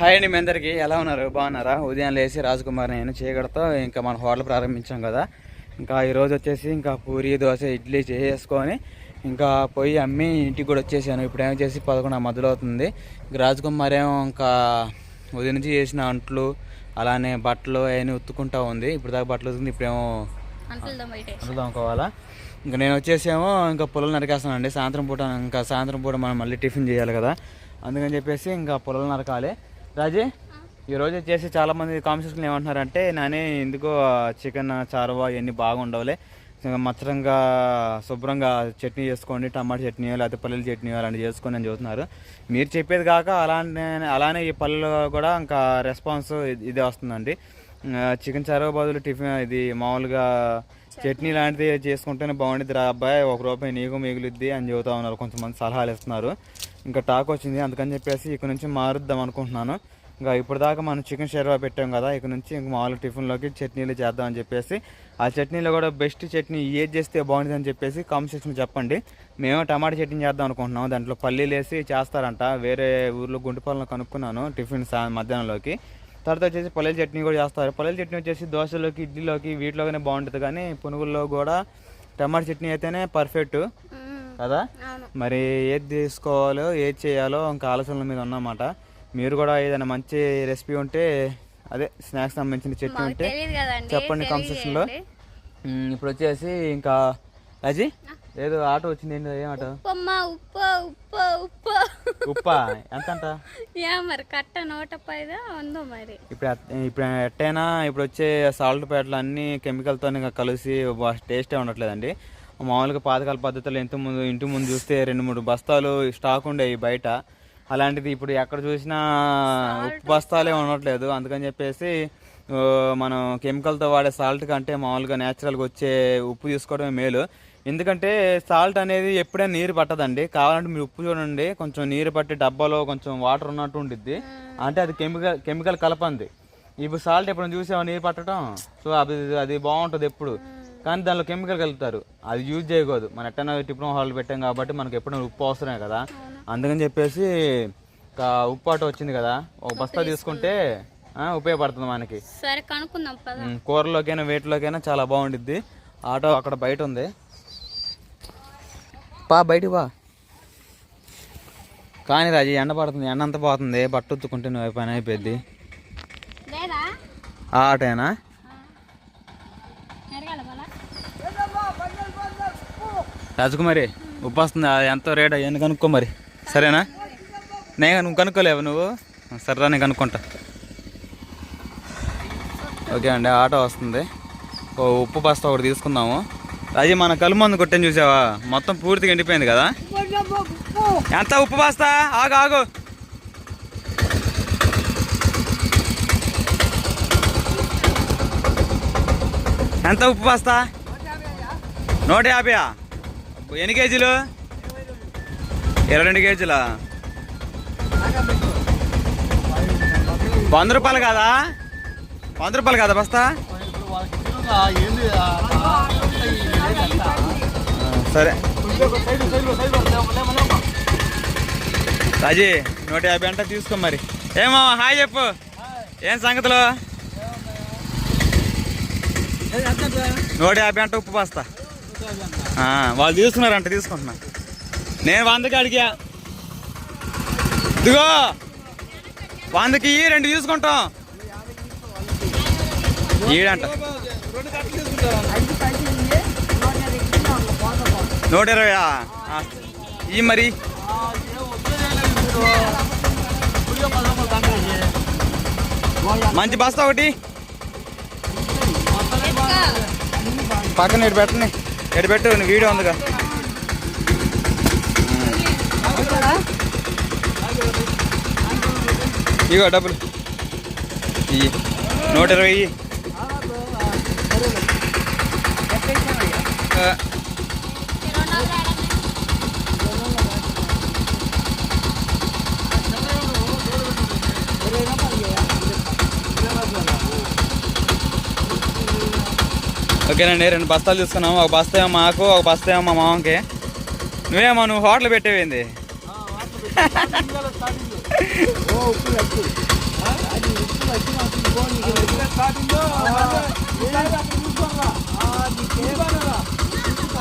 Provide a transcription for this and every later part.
Hi అండి మీ అందరికి. ఎలా ఉన్నారు? బాగున్నారా? ఉదయం లేచి రాజకుమార్ నేను చీకటితో ఇంకా మన హోటల్ ప్రారంభించాం కదా. ఇంకా ఈరోజు వచ్చేసి ఇంకా పూరి దోశ ఇడ్లీ చేసుకొని ఇంకా పోయి అమ్మి ఇంటికి కూడా వచ్చేసాను. ఇప్పుడు ఏమో చేసి పదకొండు మధ్యలో అవుతుంది. రాజకుమార్ ఏమో ఇంకా ఉదయం నుంచి చేసిన అంట్లు అలానే బట్టలు అవన్నీ ఉత్తుకుంటా ఉంది. ఇప్పుడు దాకా బట్టలు ఉతుకుంది ఇప్పుడేమో అంట్లు తోముకోవాలా ఇంకా నేను వచ్చేసేమో ఇంకా పొలాలు నరికేస్తానండి. సాయంత్రం పూట ఇంకా సాయంత్రం పూట మనం మళ్ళీ టిఫిన్ చేయాలి కదా. అందుకని చెప్పేసి ఇంకా పొలాలు నరకాలి. రాజీ ఈరోజు వచ్చేసి చాలామంది కామెంట్స్లో ఏమంటున్నారంటే నానే ఎందుకో చికెన్ చారువా ఇవన్నీ బాగుండవులే. మచ్చరంగా శుభ్రంగా చట్నీ చేసుకోండి టమాటా చట్నీ లేకపోతే పల్లెల చట్నీ అలాంటివి చేసుకోండి అని చెబుతున్నారు. మీరు చెప్పేది కాక అలానే అలానే ఈ పల్లెలు కూడా ఇంకా రెస్పాన్స్ ఇదే వస్తుందండి. చికెన్ చారువా బదులు టిఫిన్ ఇది మామూలుగా చట్నీ లాంటిది చేసుకుంటేనే బాగుంటుంది రా అబ్బాయి ఒక రూపాయి నీకు మిగులుద్ది అని చెబుతా ఉన్నారు కొంతమంది సలహాలు ఇస్తున్నారు. ఇంకా టాక్ వచ్చింది. అందుకని చెప్పేసి ఇక్కడ నుంచి మారుద్దాం అనుకుంటున్నాను. ఇంకా ఇప్పుడు దాకా మనం చికెన్ షెర్వా పెట్టాం కదా ఇక్కడ నుంచి ఇంక మామూలు టిఫిన్లోకి చట్నీలు చేద్దాం అని చెప్పేసి ఆ చట్నీలో కూడా బెస్ట్ చట్నీ ఏది చేస్తే బాగుంటుంది అని చెప్పేసి కామెంట్ సెక్షన్ చెప్పండి. మేము టమాటా చట్నీ చేద్దాం అనుకుంటున్నాం దాంట్లో పల్లీలు వేసి చేస్తారంట. వేరే ఊర్లో గుంటిపాలను కనుక్కున్నాను టిఫిన్ సా మధ్యాహ్నంలోకి. తర్వాత వచ్చేసి పల్లెల చట్నీ కూడా చేస్తారు. పల్లెల చట్నీ వచ్చేసి దోశలోకి ఇడ్లీలోకి వీటిలోనే బాగుంటుంది కానీ పునుగుల్లో కూడా టమాటా చట్నీ అయితేనే పర్ఫెక్ట్ కదా? మరి ఏది తీసుకోవాలో ఏది చేయాలో ఇంకా ఆలోచనల మీద ఉన్నమాట. మీరు కూడా ఏదైనా మంచి రెసిపీ ఉంటే అదే స్నాక్స్ సంబంధించిన చట్నీ మాకు ఉంటే చెప్పండి కాన్సెప్షన్లో ఇప్పుడు వచ్చేసి ఇంకా రాజీ ఏదో ఆటో వచ్చింది ఏంటి ఏం ఆటో? ఉప్పు ఉప్పు ఉప్పు. ఉప్ప? ఎంత అంట మరి కట్ట నూట పైదా ఉందో మరి. ఇప్పుడు ఇప్పుడు ఎట్టైనా ఇప్పుడు వచ్చే సాల్ట్ ప్యాట్లు అన్నీ కెమికల్తో కలిసి టేస్టే ఉండట్లేదండి. మామూలుగా పాతకాల పద్ధతిలో ఇంత ముందు ఇంటి ముందు చూస్తే రెండు మూడు బస్తాలు స్టాక్ ఉండేవి బయట. అలాంటిది ఇప్పుడు ఎక్కడ చూసినా ఉప్పు బస్తాలే ఉండట్లేదు. అందుకని చెప్పేసి మనం కెమికల్తో వాడే సాల్ట్ కంటే మామూలుగా న్యాచురల్గా వచ్చే ఉప్పు తీసుకోవడమే మేలు. ఎందుకంటే సాల్ట్ అనేది ఎప్పుడైనా నీరు పట్టదండి. కావాలంటే మీరు ఉప్పు చూడండి. కొంచెం నీరు పట్టి డబ్బాలో కొంచెం వాటర్ ఉన్నట్టు ఉండిద్ది. అంటే అది కెమికల్ కెమికల్ కలపంది. ఇప్పుడు సాల్ట్ ఎప్పుడు చూసావా నీరు పట్టడం? సో అది అది బాగుంటుంది ఎప్పుడు. కానీ దానిలో కెమికల్ కలుపుతారు. అది యూజ్ చేయకూడదు. మన ఎట్టైనా టిఫిన్ హాల్ పెట్టాం కాబట్టి మనకి ఎప్పుడైనా ఉప్పు అవసరమే కదా. అందుకని చెప్పేసి ఉప్పు ఆటో వచ్చింది కదా. ఒక బస్తా తీసుకుంటే ఉపయోగపడుతుంది మనకి. సరే కనుక్కుందాం కూరలోకైనా వేటిలోకైనా చాలా బాగుండిద్ది. ఆటో అక్కడ బయట ఉంది. పా బయటికి పా. కానీ రాజు ఎండ పడుతుంది. ఎండ అంతా పోతుంది. బట్ట ఉత్తుకుంటే నువ్వు పని ఆ ఆటోనా ఎరగాల మళ్ళా రాజకుమారి ఉప్పు వస్తుంది ఎంతో రేట్? అవన్నీ కనుక్కో మరి. సరేనా? నేను నువ్వు కనుక్కోలేవు నువ్వు? సరేరా నేను కనుక్కుంటా. ఓకే అండి ఆటో వస్తుంది. ఓ ఉప్పు బస్తా ఒకటి తీసుకుందాము. అది మన కలు మందు కొట్టని చూసావా? మొత్తం పూర్తిగా ఎండిపోయింది కదా? ఎంత ఉప్పు బస్తా ఆగు ఆగు. ఎంత ఉప్పు బస్తా నూట యాభైయా? ఎన్ని కేజీలు? ఇరవై రెండు కేజీలా? వంద రూపాయలు కాదా? వంద రూపాయలు కాదా బస్తా? సరే. రాజీ నూట యాభై అంటే తీసుకో మరి. ఏమో హాయ్ చెప్పు. ఏం సంగతులు? నూట యాభై అంటే ఉప్పు బస్తా. వాళ్ళు తీసుకున్నారంట తీసుకుంటున్నా. నేను వందకి అడిగా. ఇదిగో వందకి ఈ రెండు తీసుకుంటాం. ఈడంట. నూట ఇరవయా ఈ మరి. మంచి బస్తా ఒకటి. పక్కన ఇటు పెట్టండి. ఇటు పెట్టు నీ వీడియో ఉందిగా ఇగో డబ్బులు ఇయ్యి నూట ఇరవై ఓకేనండి రెండు బస్తాలు తీసుకున్నాము. ఒక బస్తా ఏమో మాకు ఒక బస్తా ఏమో మా మామకి. నువ్వేమో నువ్వు హోటల్ పెట్టేవింది?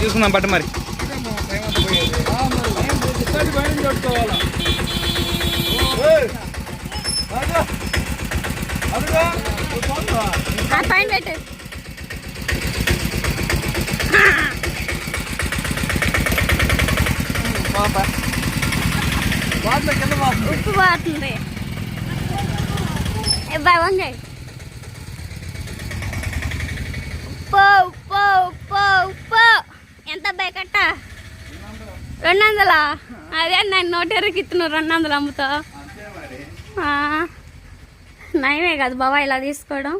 తీసుకుందాం పట్టు మరి. పైన పెట్టు. ఉప్పు పోతుంది బాగుంది ఉప్పు ఉప్పు ఉప్పు ఉప్పు. ఎంత బాయ్ కట్ట? రెండు వందలా అదే నేను నూట ఇరవైకి ఇస్తున్నావు రెండు వందలు అమ్ముతా నయమే కాదు బాబా ఇలా తీసుకోవడం.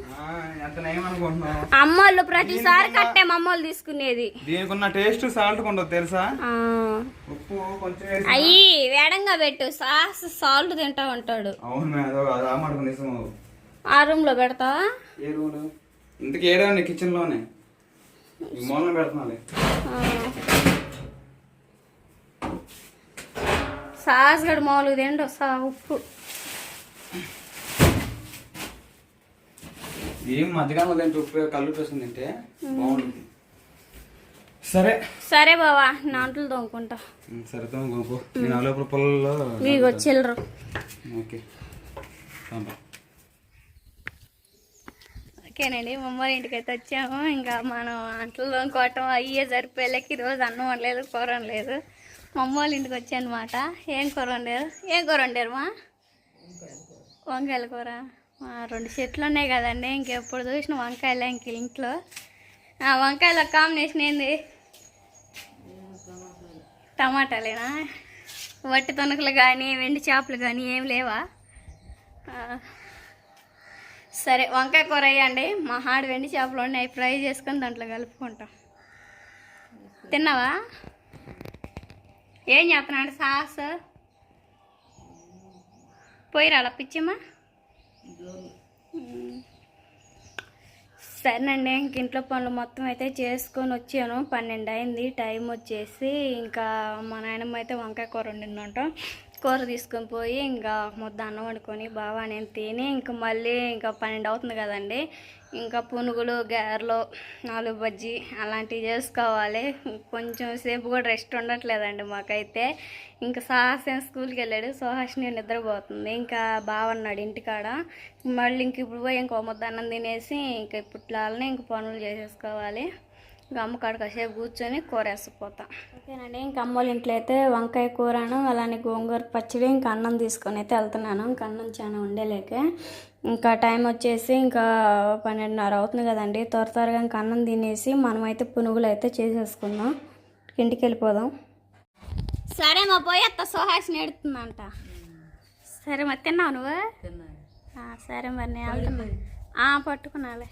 అమ్మోళ్ళు ప్రతిసారి కట్టే అమ్మోళ్ళు తీసుకునేది. దీనికి ఉన్న టేస్ట్ సాల్ట్ ఉండదు తెలుసా? ఉప్పు కొంచెం అయ్యి వేడంగా పెట్టు. సాస్ సాల్ట్ తింటా ఉంటాడు. అవును ఆ రూమ్లో పెడతావా? ఏ రూలు ఇంతకు ఏడా కిచెన్లోనే మూలన పెడుతున్నాలే. సాస్ గడు మామూలుగా తిండు ఉప్పు. ఏం మధ్యకాలంలో ఉప్పు కళ్ళు తింటే బాగుంటుంది. సరే. సరే బావా నాంటలు తోముకుంటా. సరే నేను పొలంలో మీకు వచ్చిల్లరు ఓకే. పంపా. ఓకేనండి మా అమ్మ ఇంటికి అయితే వచ్చాము. ఇంకా మనం అంట్లు తోముకోవటం అయ్యే సరిపోయేలకి ఈరోజు అన్నం వండలేదు కూర వండలేదు. మా అమ్మ వాళ్ళ ఇంటికి వచ్చాను అనమాట ఏం కూర వండారు? ఏం కూర వండారు మా? వంకాయల కూర. రెండు చెట్లు ఉన్నాయి కదండి ఇంకెప్పుడు చూసిన వంకాయలు ఇంక ఇంట్లో. ఆ, వంకాయల కాంబినేషన్ ఏంది? టమాటాలేనా? వట్టి తొనకలు కానీ వెండి చేపలు కానీ ఏం లేవా? సరే వంకాయ కూర వేయండి. మా హాడు వెండి చేపలు ఉన్నాయి ఫ్రై చేసుకొని దాంట్లో కలుపుకుంటాం. తిన్నావా? ఏం చేస్తున్నాడు సాస్? పోయిరాలా పిచ్చిమ్మా? సరేనండి ఇంక ఇంట్లో పనులు మొత్తం అయితే చేసుకొని వచ్చాను. పన్నెండు అయింది టైం వచ్చేసి ఇంకా మా నాయనమ్మ అయితే వంకాయ కూర వండిందంట. కూర తీసుకొని పోయి ఇంకా ముద్ద అన్నం వండుకొని బాగా నేను తిని ఇంకా మళ్ళీ ఇంకా పన్నెండు అవుతుంది కదండి. ఇంకా పునుగులు గారెలు నాలుగు బజ్జీ అలాంటివి చేసుకోవాలి. కొంచెం సేపు కూడా రెస్ట్ ఉండట్లేదండి మాకైతే. ఇంకా సాహసం స్కూల్కి వెళ్ళాడు. సుహాసిని నిద్రపోతుంది. ఇంకా బాగున్నాడు ఇంటికాడ. మళ్ళీ ఇంక ఇప్పుడు పోయి ఇంకో ముద్ద అన్నం తినేసి ఇంకా ఇప్పట్లానే ఇంక పనులు చేసేసుకోవాలి. ఇంకా అమ్మ కాడ కాసేపు కూర్చొని కూర వేసిపోతాం ఓకేనండి ఇంకా అమ్మ వాళ్ళ ఇంట్లో అయితే వంకాయ కూరను అలానే గోంగూర పచ్చడి ఇంకా అన్నం తీసుకొని అయితే వెళ్తున్నాను. ఇంకా అన్నం చాలా ఉండేలేక ఇంకా టైం వచ్చేసి ఇంకా పన్నెండున్నర అవుతుంది కదండి. త్వర త్వరగా ఇంకా అన్నం తినేసి మనమైతే పునుగులు అయితే చేసేసుకుందాం. ఇంటికి వెళ్ళిపోదాం. సరే మా పోయి అత్త సుహాసిని ఎడుతుందంట సరే మరి తిన్నావు నువ్వు? ఆ, సరే మరి నేను పట్టుకున్నాలే.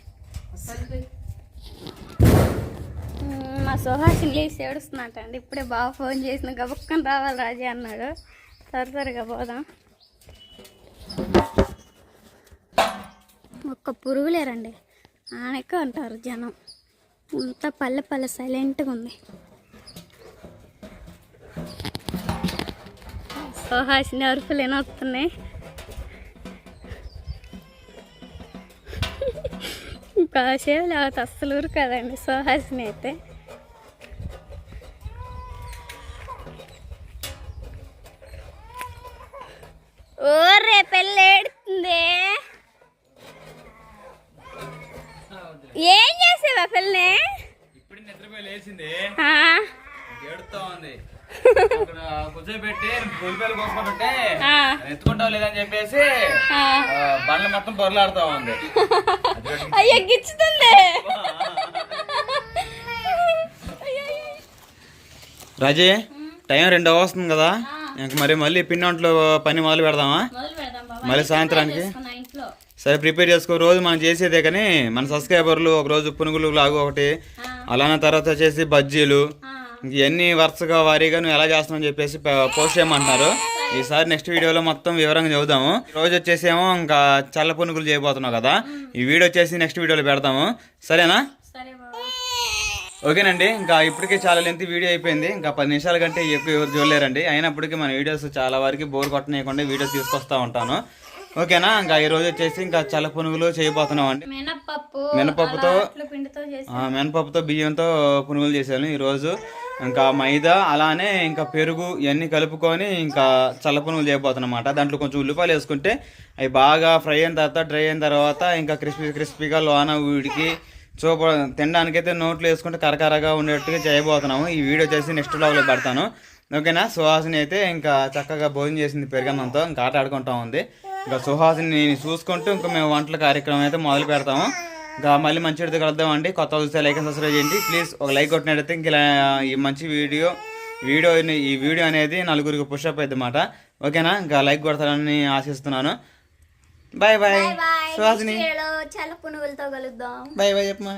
మా సుహాసిని లేచి ఏడుస్తున్నట్ట అండి ఇప్పుడే బాగా ఫోన్ చేసిన గబుక్కని రావాలి రాజీ అన్నాడు. త్వర త్వరగా పోదాం. ఒక్క పురుగులేరండి ఆనక అంటారు జనం. అంతా పల్లె పల్లె సైలెంట్గా ఉంది. సుహాసిని అరుపులు వస్తున్నాయి కాసేపు లేకపోతే అస్సలు ఊరు కదండి సుహాసిని అయితే. ఓరే పెళ్ళి ఏడుతుంది? ఏం చేసావా పెళ్ళి? ఇప్పుడు నిద్రపోయి లేచింది. ఏడుతా ఉంది. కూర్చోబెట్టి కోసుకుంటుంటే ఆ, ఎత్తుకుంటావు లేదని చెప్పేసి బండ్లు మొత్తం పొరలాడుతా ఉంది. అయ్యో గిచ్చుతుంది. రాజీ టైం రెండు వస్తుంది కదా. ఇంక మరి మళ్ళీ పిండి వంటలు పని మొదలు పెడదామా? మొదలు పెడదాం బాబా. మళ్ళీ సాయంత్రానికి? సరే ప్రిపేర్ చేసుకో. రోజు మనం చేసేదే కానీ మన సబ్స్క్రైబర్లు ఒక రోజు పునుగులు లాగు ఒకటి. అలానే తర్వాత వచ్చేసి బజ్జీలు ఇవన్నీ వరుసగా వారీగా నువ్వు ఎలా చేస్తున్నావు అని చెప్పేసి పోస్ట్ చేయమంటున్నారు. ఈసారి నెక్స్ట్ వీడియోలో మొత్తం వివరంగా ఈ రోజు వచ్చేసేమో ఇంకా చల్ల పునుగులు చేయబోతున్నావు కదా. ఈ వీడియో వచ్చేసి నెక్స్ట్ వీడియోలో పెడతాము. సరేనా? ఓకేనండి ఇంకా ఇప్పటికే చాలా లెంత్ వీడియో అయిపోయింది. ఇంకా పది నిమిషాల కంటే ఎక్కువ ఎవరు చూడలేరండి. అయినప్పటికీ మన వీడియోస్ చాలా వరకు బోర్ కొట్టనీయకుండా వీడియోస్ తీసుకొస్తా ఉంటాను. ఓకేనా? ఇంకా ఈ రోజు వచ్చేసి ఇంకా చల్ల పునుగులు చేయబోతున్నాం అండి మినప్పప్పు మినపప్పుతో మినపప్పుతో బియ్యంతో పునుగులు చేశాను. ఈరోజు ఇంకా మైదా అలానే ఇంకా పెరుగు ఇవన్నీ కలుపుకొని ఇంకా చల్ల చేయబోతున్నమాట. దాంట్లో కొంచెం ఉల్లిపాయలు వేసుకుంటే అవి బాగా ఫ్రై అయిన తర్వాత డ్రై అయిన తర్వాత ఇంకా క్రిస్పీ క్రిస్పీగా లోన వీడికి చూప తినడానికైతే నోట్లో వేసుకుంటే కరకరగా ఉండేట్టుగా చేయబోతున్నాము. ఈ వీడియో చేసి నెక్స్ట్ బ్లాగ్లో పెడతాను. ఓకేనా? సుహాసిని అయితే ఇంకా చక్కగా భోజనం చేసింది పెరిగన్నంతో ఇంకా ఆట ఆడుకుంటా ఉంది. ఇంకా సుహాసిని చూసుకుంటూ ఇంకా మేము వంటల కార్యక్రమం అయితే మొదలు పెడతాము. ఇంకా మళ్ళీ మంచి వీడితో కలుద్దాం అండి కొత్త చూస్తే లైక్ అండ్ సబ్స్క్రైబ్ చేయండి. ప్లీజ్ ఒక లైక్ కొట్టినట్టయితే ఇంకా ఈ మంచి వీడియో వీడియో ఈ వీడియో అనేది నలుగురికి పుషప్ అయిందన్నమాట ఓకేనా? ఇంకా లైక్ కొడతారని ఆశిస్తున్నాను. Bye bye Suhasini. చాలా పునుగులతో కలుద్దాం. Bye bye చెప్పమా